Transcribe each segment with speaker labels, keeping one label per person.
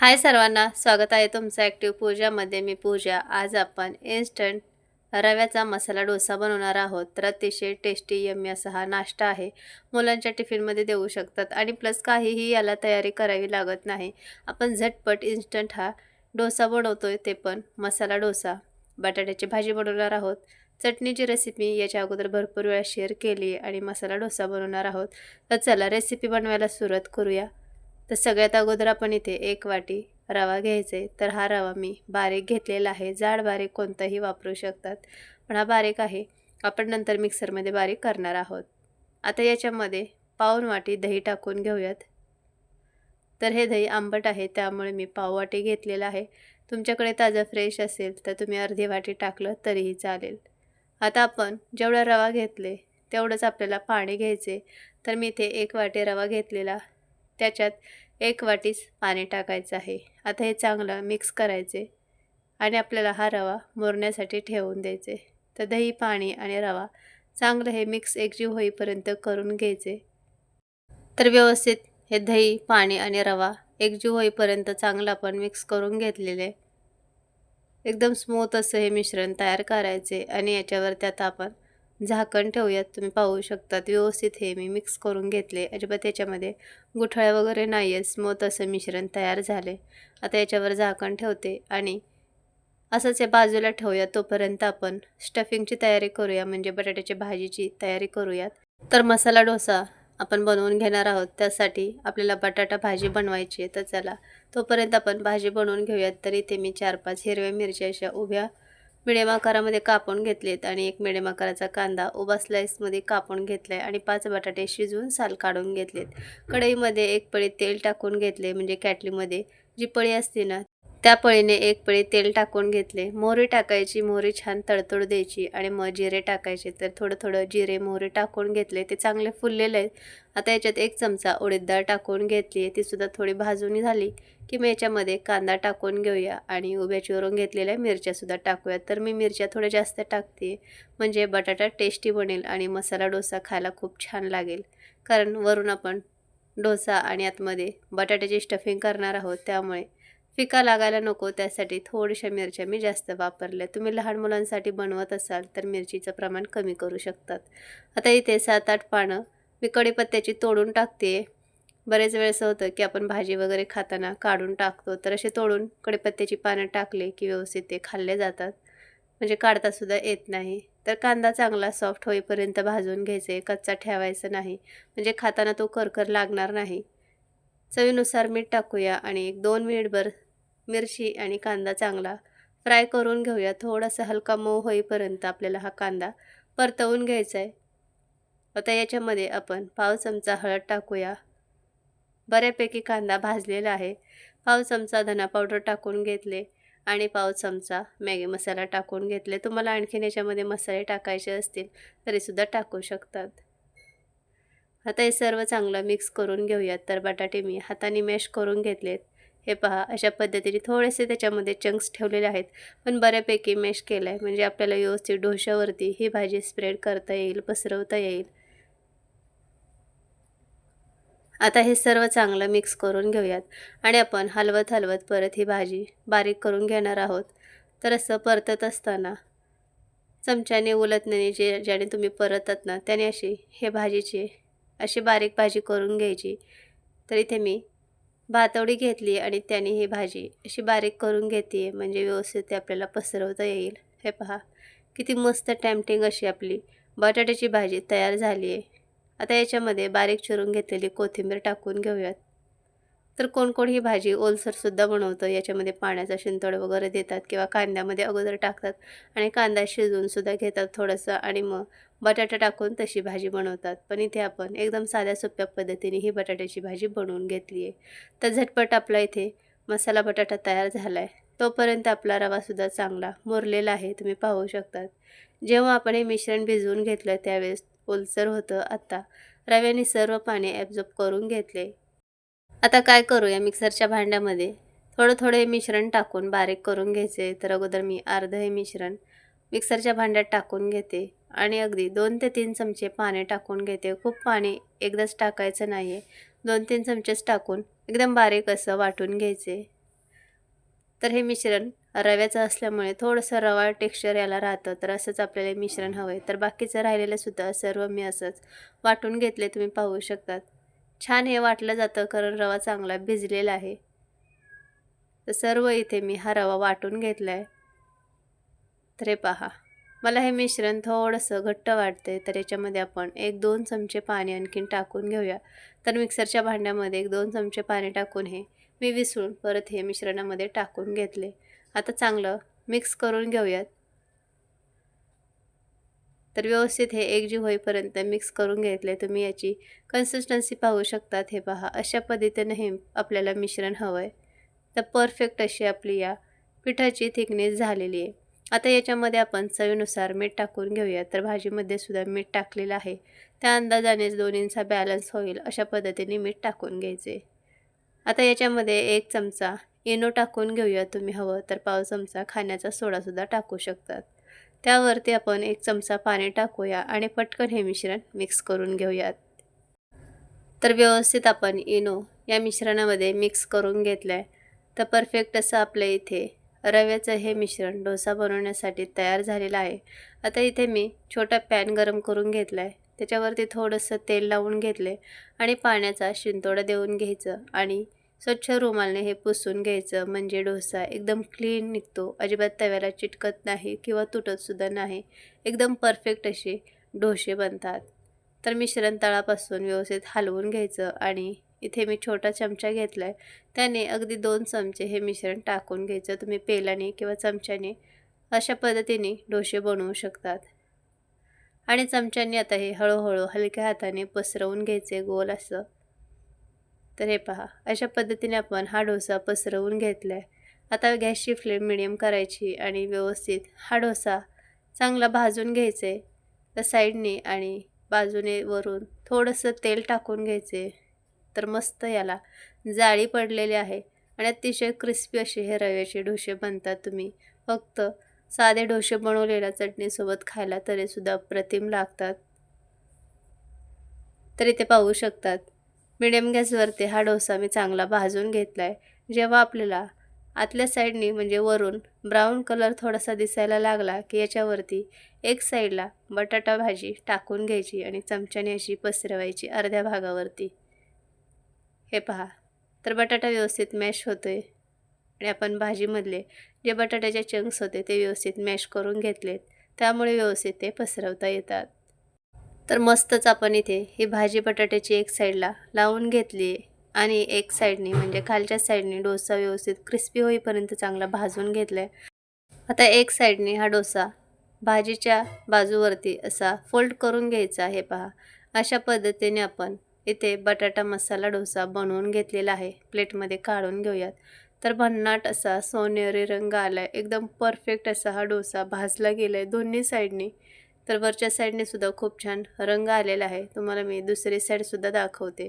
Speaker 1: हाय सर्वांना स्वागत आहे तुमचं ॲक्टिव्ह पूजामध्ये मी पूजा. आज आपण इन्स्टंट रव्याचा मसाला डोसा बनवणार आहोत. तर अतिशय टेस्टी यम्मी असा हा नाश्ता आहे. मुलांच्या टिफिनमध्ये देऊ शकतात. आणि प्लस काहीही याला तयारी करावी लागत नाही. आपण झटपट इन्स्टंट हा डोसा बनवतोय ते पण मसाला डोसा. बटाट्याची भाजी बनवणार आहोत. चटणीची रेसिपी याच्या अगोदर भरपूर वेळा शेअर केली आणि मसाला डोसा बनवणार आहोत. तर चला रेसिपी बनवायला सुरुवात करूया. तर सगळ्यात अगोदर आपण इथे एक वाटी रवा घ्यायचे. तर हा रवा मी बारीक घेतलेला आहे. जाड बारीक कोणताही वापरू शकतात. पण हा बारीक आहे. आपण नंतर मिक्सरमध्ये बारीक करणार आहोत. आता याच्यामध्ये पाऊन वाटी दही टाकून घेऊयात. तर हे दही आंबट आहे. त्यामुळे मी पाव वाटी घेतलेलं आहे. तुमच्याकडे ताजं फ्रेश असेल तर तुम्ही अर्धी वाटी टाकलं तरीही चालेल. आता आपण जेवढा रवा घेतले तेवढंच आपल्याला पाणी घ्यायचे. तर मी इथे एक वाटी रवा घेतलेला त्याच्यात एक वाटीस पाणी टाकायचं आहे. आता हे चांगलं मिक्स करायचे आणि आपल्याला हा रवा मोरण्यासाठी ठेवून द्यायचे. तर दही पाणी आणि रवा चांगलं हे मिक्स एकजीव होईपर्यंत करून घ्यायचे. तर व्यवस्थित हे दही पाणी आणि रवा एकजीव होईपर्यंत चांगलं आपण मिक्स करून घेतलेले. एकदम स्मूथ असं हे मिश्रण तयार करायचे आणि याच्यावरती आता आपण झाकण ठेवूयात. तुम्ही पाहू शकतात. व्यवस्थित हे मी मिक्स करून घेतले. अजिबात याच्यामध्ये गुठळ्या वगैरे नाही आहे स्मूथ असं मिश्रण तयार झाले. आता याच्यावर झाकण ठेवते आणि असंच या बाजूला ठेवूया तोपर्यंत आपण स्टफिंगची तयारी करूया. म्हणजे बटाट्याच्या भाजीची तयारी करूयात. तर मसाला डोसा आपण बनवून घेणार आहोत. त्यासाठी आपल्याला बटाटा भाजी बनवायची आहे. तर चला तोपर्यंत आपण भाजी बनवून घेऊयात. तर इथे मी चार पाच हिरव्या मिरच्या अशा उभ्या मिडियम आकारामध्ये कापून घेतलेत आणि एक मिडियम आकाराचा कांदा उभा स्लाईसमध्ये कापून घेतला आहे आणि पाच बटाटे शिजवून साल काढून घेतलेत. कढईमध्ये एक पळी तेल टाकून घेतले म्हणजे कॅटलीमध्ये. जी पळी असते ना त्या पळीने एक पळी तेल टाकून घेतले. मोहरी टाकायची मोहरी छान तडतड द्यायची आणि मग जिरे टाकायचे. तर थोडं थोडं जिरे मोहरी टाकून घेतले. ते चांगले फुललेले आहेत. आता याच्यात एक चमचा उडीद डाळ टाकून घेतली. आहे तीसुद्धा थोडी भाजून झाली की मी याच्यामध्ये कांदा टाकून घेऊया आणि उभ्या चिरून घेतलेल्या मिरच्यासुद्धा टाकूया तर मी मिरच्या थोड्या जास्त टाकते. म्हणजे बटाटा टेस्टी बनेल आणि मसाला डोसा खायला खूप छान लागेल. कारण वरून आपण डोसा आणि आतमध्ये बटाट्याची स्टफिंग करणार आहोत त्यामुळे फिका लागायला नको त्यासाठी. थोड्याशा मिरच्या मी जास्त वापरल्या. तुम्ही लहान मुलांसाठी बनवत असाल तर मिरचीचं प्रमाण कमी करू शकतात. आता इथे सात आठ पानं मी कढीपत्त्याची तोडून टाकते. बरेच वेळेस होतं की आपण भाजी वगैरे खाताना काढून टाकतो. तर असे तोडून कढीपत्त्याची पानं टाकले की व्यवस्थित ते खाल्ले जातात. म्हणजे काढतासुद्धा येत नाही. तर कांदा चांगला सॉफ्ट होईपर्यंत भाजून घ्यायचे. कच्चा ठेवायचा नाही. म्हणजे खाताना तो करकर लागणार नाही. चवीनुसार मीठ टाकूया आणि एक दोन मिनिटभर मिरची आणि कांदा चांगला फ्राय करून घेऊया. थोडासा हलका मऊ होईपर्यंत आपल्याला हा कांदा परतवून घ्यायचा आहे आता याच्यामध्ये आपण पाव चमचा हळद टाकूया. बऱ्यापैकी कांदा भाजलेला आहे. पाव चमचा धना पावडर टाकून घेतले आणि पाव चमचा मॅगी मसाला टाकून घेतले. तुम्हाला आणखीन याच्यामध्ये मसाले टाकायचे असतील तरीसुद्धा टाकू शकतात. आता हे सर्व चांगलं मिक्स करून घेऊयात. तर बटाटे मी हाताने मॅश करून घेतलेत. हे पहा अशा पद्धतीने थोडेसे त्याच्यामध्ये चंक्स ठेवलेले आहेत. पण बऱ्यापैकी मॅश केलं आहे म्हणजे आपल्याला व्यवस्थित डोशावरती ही भाजी स्प्रेड करता येईल पसरवता येईल. आता हे सर्व चांगलं मिक्स करून घेऊयात. आणि आपण हलवत हलवत परत ही भाजी बारीक करून घेणार आहोत. तर असं परतत असताना चमच्याने उलटण्याने जे ज्याने तुम्ही परतत ना त्याने अशी हे भाजीची अशी बारीक भाजी करून घ्यायची. तर इथे मी भातवडी घेतली आणि त्याने ही भाजी अशी बारीक करून घेते म्हणजे व्यवस्थित ते आपल्याला पसरवता येईल. हे पहा किती मस्त टॅम्पटिंग अशी आपली बटाट्याची भाजी तयार झाली आहे. आता याच्यामध्ये बारीक चिरून घेतलेली कोथिंबीर टाकून घेऊयात. तर कोण कोण ही भाजी ओलसरसुद्धा बनवतं? याच्यामध्ये पाण्याचा शिंतोड वगैरे देतात किंवा कांद्यामध्ये अगोदर टाकतात आणि कांदा शिजवूनसुद्धा घेतात थोडंसं आणि मग बटाटा टाकून तशी भाजी बनवतात. पण इथे आपण एकदम साध्या सोप्या पद्धतीने ही बटाट्याची भाजी बनवून घेतली आहे. तर झटपट आपला इथे मसाला बटाटा तयार झाला आहे तोपर्यंत आपला रवासुद्धा चांगला मुरलेला आहे तुम्ही पाहू शकतात. जेव्हा आपण हे मिश्रण भिजवून घेतलं त्यावेळेस ओलसर होतं. आत्ता रव्याने सर्व पाणी ॲब्झॉर्ब करून घेतले. आता काय करूया मिक्सरच्या भांड्यामध्ये? थोडं थोडं हे मिश्रण टाकून बारीक करून घ्यायचे. तर अगोदर मी अर्धं हे मिश्रण मिक्सरच्या भांड्यात टाकून घेते. आणि अगदी दोन ते तीन चमचे पाणी टाकून घेते. खूप पाणी एकदाच टाकायचं नाही आहे दोन तीन चमचेच टाकून एकदम बारीक असं वाटून घ्यायचे. तर हे मिश्रण रव्याचं असल्यामुळे थोडंसं रवा टेक्स्चर याला राहतं. तर असंच आपल्याला मिश्रण हवं आहे तर बाकीचं राहिलेलं सुद्धा सर्व मी असंच वाटून घेतले तुम्ही पाहू शकतात. छान हे वाटलं जातं कारण रवा चांगला भिजलेला आहे. तर सर्व इथे मी हा रवा वाटून घेतला आहे तर हे पहा मला हे मिश्रण थोडंसं घट्ट वाटते तर याच्यामध्ये आपण एक दोन चमचे पाणी आणखीन टाकून घेऊया. तर मिक्सरच्या भांड्यामध्ये एक दोन चमचे पाणी टाकून हे मी विसळून परत हे मिश्रणामध्ये टाकून घेतले. आता चांगलं मिक्स करून घेऊयात. तर व्यवस्थित हे एकजीव होईपर्यंत मिक्स करून घेतले तुम्ही याची कन्सिस्टन्सी पाहू शकतात हे पहा. अशा पद्धतीने हे आपल्याला मिश्रण हवं आहे तर परफेक्ट अशी आपली या पिठाची थिकनेस झालेली आहे. आता याच्यामध्ये आपण चवीनुसार मीठ टाकून घेऊया. तर भाजीमध्ये सुद्धा मीठ टाकलेलं आहे. त्या अंदाजानेच दोन्हींचा बॅलन्स होईल अशा पद्धतीने मीठ टाकून घ्यायचे. आता याच्यामध्ये एक चमचा इनो टाकून घेऊया तुम्ही हवं तर पाव चमचा खाण्याचा सोडासुद्धा टाकू शकतात. त्यावरती आपण एक चमचा पाणी टाकूया आणि पटकन हे मिश्रण मिक्स करून घेऊयात. तर व्यवस्थित आपण इनो या मिश्रणामध्ये मिक्स करून घेतलं आहे तर परफेक्ट असं आपल्या इथे रव्याचं हे मिश्रण डोसा बनवण्यासाठी तयार झालेलं आहे. आता इथे मी छोटा पॅन गरम करून घेतला आहे त्याच्यावरती थोडंसं तेल लावून घेतले आणि पाण्याचा शिंतोडा देऊन घ्यायचं आणि स्वच्छ रुमालने हे पुसून घ्यायचं. म्हणजे डोसा एकदम क्लीन निघतो. अजिबात तव्याला चिटकत नाही किंवा तुटतसुद्धा नाही. एकदम परफेक्ट असे डोसे बनतात. तर मिश्रण तळापासून व्यवस्थित हलवून घ्यायचं आणि इथे मी छोटा चमचा घेतला आहे त्याने अगदी दोन चमचे हे मिश्रण टाकून घ्यायचं. तुम्ही पेलाने किंवा चमच्याने अशा पद्धतीने डोसे बनवू शकतात. आणि चमच्याने आता हे हळूहळू हलक्या हाताने पसरवून घ्यायचे. गोल असं. तर हे पहा अशा पद्धतीने आपण हा डोसा पसरवून घेतला आहे आता गॅसची फ्लेम मिडियम करायची आणि व्यवस्थित हा डोसा चांगला भाजून घ्यायचे तर साईडने आणि बाजूने वरून थोडंसं तेल टाकून घ्यायचे तर मस्त याला जाळी पडलेली आहे आणि अतिशय क्रिस्पी असे हे रव्याचे डोसे बनतात तुम्ही. फक्त साधे डोसे बनवलेल्या चटणीसोबत खायला तरीसुद्धा अप्रतिम लागतात. तर इथे पाहू शकतात मिडियम गॅसवरती हा डोसा मी चांगला भाजून घेतला आहे जेव्हा आपल्याला आतल्या साईडनी म्हणजे वरून ब्राऊन कलर थोडासा दिसायला लागला की याच्यावरती एक साईडला बटाटा भाजी टाकून घ्यायची आणि चमच्याने अशी पसरवायची अर्ध्या भागावरती. हे पहा तर बटाटा व्यवस्थित मॅश होतो आहे आणि आपण भाजीमधले जे बटाट्याचे चंक्स होते ते व्यवस्थित मॅश करून घेतलेत. त्यामुळे व्यवस्थित ते पसरवता येतात. तर मस्तच आपण इथे ही भाजी बटाट्याची एक साईडला लावून घेतली आहे. आणि एक साईडनी म्हणजे खालच्या साईडनी डोसा व्यवस्थित क्रिस्पी होईपर्यंत चांगला भाजून घेतला आहे आता एक साईडने हा डोसा भाजीच्या बाजूवरती असा फोल्ड करून घ्यायचा हे पहा. अशा पद्धतीने आपण इथे बटाटा मसाला डोसा बनवून घेतलेला आहे. प्लेटमध्ये काढून घेऊयात. तर भन्नाट असा सोनेरी रंग आला आहे एकदम परफेक्ट असा हा डोसा भाजला गेला आहे दोन्ही साईडनी. तर वरच्या साईडने सुद्धा खूप छान रंग आलेला आहे. तुम्हाला मी दुसरी साईडसुद्धा दाखवते.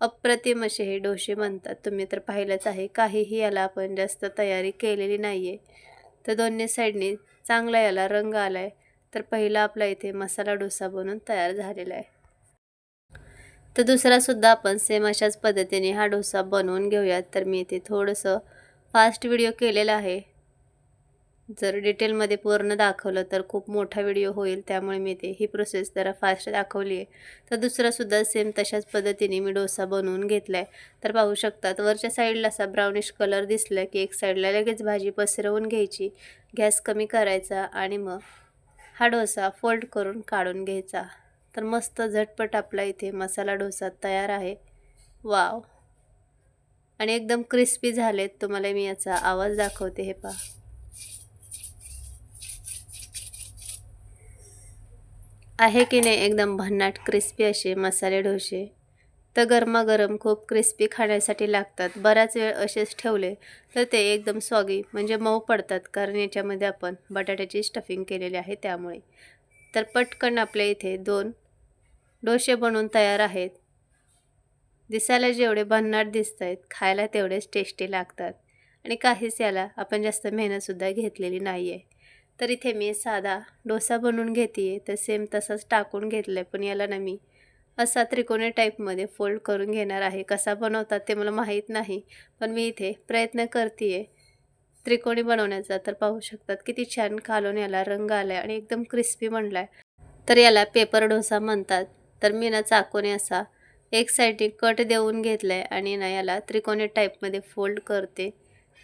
Speaker 1: अप्रतिम असे हे डोसे म्हणतात तुम्ही तर पाहिलंच आहे. काहीही याला आपण जास्त तयारी केलेली नाही आहे तर दोन्ही साईडनी चांगला याला रंग आला आहे तर पहिला आपला इथे मसाला डोसा बनून तयार झालेला आहे. तर दुसरासुद्धा आपण सेम अशाच पद्धतीने हा डोसा बनवून घेऊयात. तर मी इथे थोडंसं फास्ट व्हिडिओ केलेला आहे. जर डिटेलमध्ये पूर्ण दाखवलं तर खूप मोठा व्हिडिओ होईल त्यामुळे मी ते ही प्रोसेस जरा फास्ट दाखवली आहे. तर दुसरासुद्धा सेम तशाच पद्धतीने मी डोसा बनवून घेतला आहे तर पाहू शकतात वरच्या साईडला असा ब्राउनिश कलर दिसला की एक साईडला लगेच भाजी पसरवून घ्यायची गॅस कमी करायचा आणि मग हा डोसा फोल्ड करून काढून घ्यायचा. तर मस्त झटपट आपला इथे मसाला डोसा तयार आहे. वाव आणि एकदम क्रिस्पी झालेत तुम्हाला मी याचा आवाज दाखवते हे पहा. आहे की नाही एकदम भन्नाट क्रिस्पी असे मसाले डोसे? तर गरमागरम खूप क्रिस्पी खाण्यासाठी लागतात. बराच वेळ असेच ठेवले तर ते एकदम स्वागी म्हणजे मऊ पडतात कारण याच्यामध्ये आपण बटाट्याची स्टफिंग केलेली आहे त्यामुळे. तर पटकन आपल्या इथे दोन डोसे बनवून तयार आहेत. दिसायला जेवढे भन्नाट दिसत आहेत खायला तेवढेच टेस्टी लागतात. आणि काहीच याला आपण जास्त मेहनतसुद्धा घेतलेली नाही आहे तर इथे मी साधा डोसा बनवून घेते आहे तर सेम तसाच टाकून घेतलं आहे पण याला ना मी असा त्रिकोणी टाईपमध्ये फोल्ड करून घेणार आहे. कसा बनवतात ते मला माहीत नाही पण मी इथे प्रयत्न करते आहे त्रिकोणी बनवण्याचा. तर पाहू शकतात किती छान खालून याला रंग आला आहे आणि एकदम क्रिस्पी बनला आहे तर याला पेपर डोसा म्हणतात. तर मी ना चाकूने असा एक साईडने कट देऊन घेतला आहे आणि ना याला त्रिकोणी टाईपमध्ये फोल्ड करते.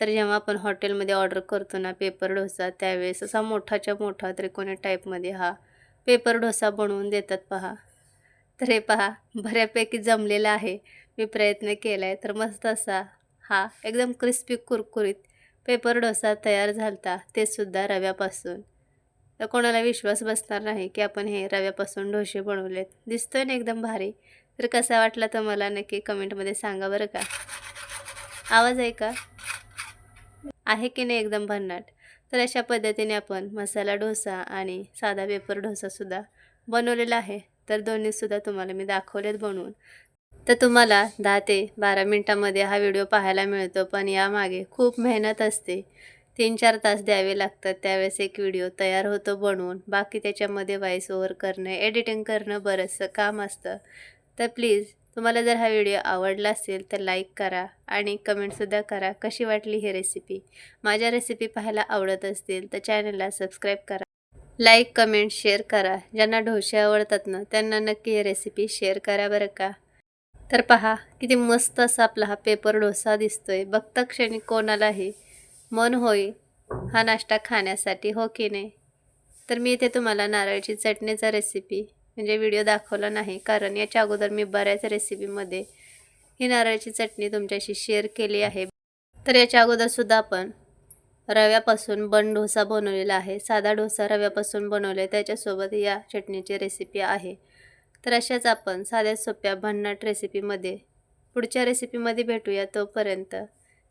Speaker 1: तर जेव्हा आपण हॉटेलमध्ये ऑर्डर करतो ना पेपर डोसा त्यावेळेस असा मोठाच्या मोठा त्रिकोणी टाईपमध्ये हा पेपर डोसा बनवून देतात पहा. तर हे पहा बऱ्यापैकी जमलेला आहे. मी प्रयत्न केला आहे तर मस्त असा हा एकदम क्रिस्पी कुरकुरीत पेपर डोसा तयार झालता. ते सुद्धा रव्यापासून. तर कोणाला विश्वास बसणार नाही की आपण हे रव्यापासून डोसे बनवलेत. दिसतोय ना एकदम भारी. तर कसा वाटला तर मला नक्की कमेंटमध्ये सांगा बरं का. आवाज आहे का? आहे की नाही एकदम भन्नाट? तर अशा पद्धतीने आपण मसाला डोसा आणि साधा पेपर डोसासुद्धा बनवलेला आहे. तर दोन्हीसुद्धा तुम्हाला मी दाखवलेत बनवून. तर तुम्हाला दहा ते बारा मिनटामध्ये हा व्हिडिओ पाहायला मिळतो पण यामागे खूप मेहनत असते. तीन चार तास द्यावे लागतात त्यावेळेस एक व्हिडिओ तयार होतो बनवून. बाकी त्याच्यामध्ये व्हॉइस ओव्हर करणं एडिटिंग करणं बरंचसं काम असतं. तर प्लीज तुम्हाला जर हा व्हिडिओ आवडला असेल तर लाईक करा आणि कमेंटसुद्धा करा कशी वाटली ही रेसिपी माझ्या रेसिपी पाहायला आवडत असतील तर चॅनलला सबस्क्राईब करा. लाईक कमेंट शेअर करा. ज्यांना ढोसे आवडतात ना त्यांना नक्की ही रेसिपी शेअर करा बरं का. तर पहा किती मस्त असा आपला हा पेपर डोसा दिसतोय. बघता क्षणी कोणालाही मन होईल हा नाश्ता खाण्यासाठी हो की नाही? तर मी इथे तुम्हाला नारळाची चटणीचा रेसिपी म्हणजे व्हिडिओ दाखवला नाही. कारण याच्या अगोदर मी बऱ्याच रेसिपीमध्ये ही नारळाची चटणी तुमच्याशी शेअर केली आहे. तर याच्या अगोदरसुद्धा आपण रव्यापासून बन डोसा बनवलेला आहे. साधा डोसा रव्यापासून बनवला आहे. त्याच्यासोबत या चटणीची रेसिपी आहे. तर अशाच आपण साध्या सोप्या भन्नाट रेसिपीमध्ये पुढच्या रेसिपीमध्ये भेटूया तोपर्यंत.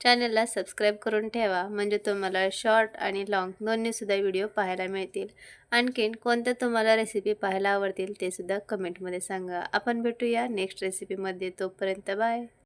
Speaker 1: चॅनलला सबस्क्राईब करून ठेवा म्हणजे तुम्हाला शॉर्ट आणि लाँग दोन्हीसुद्धा व्हिडिओ पाहायला मिळतील. आणखीन कोणत्या तुम्हाला रेसिपी पाहायला आवडतील तेसुद्धा कमेंटमध्ये सांगा. आपण भेटूया नेक्स्ट रेसिपीमध्ये. तोपर्यंत बाय.